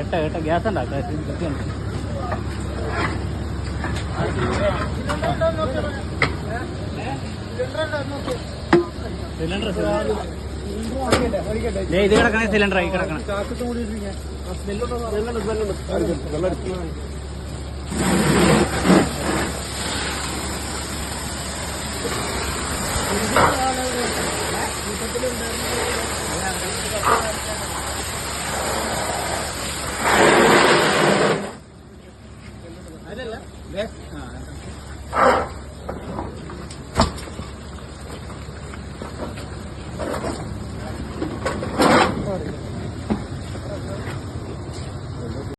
എട്ട കേട്ട. ഗ്യാസ് ഉണ്ടാക്കാം സിലിണ്ടർ ഇത് കിടക്കണേ സിലിണ്ടർ ആയി കിടക്കണം. Back? Ah, okay.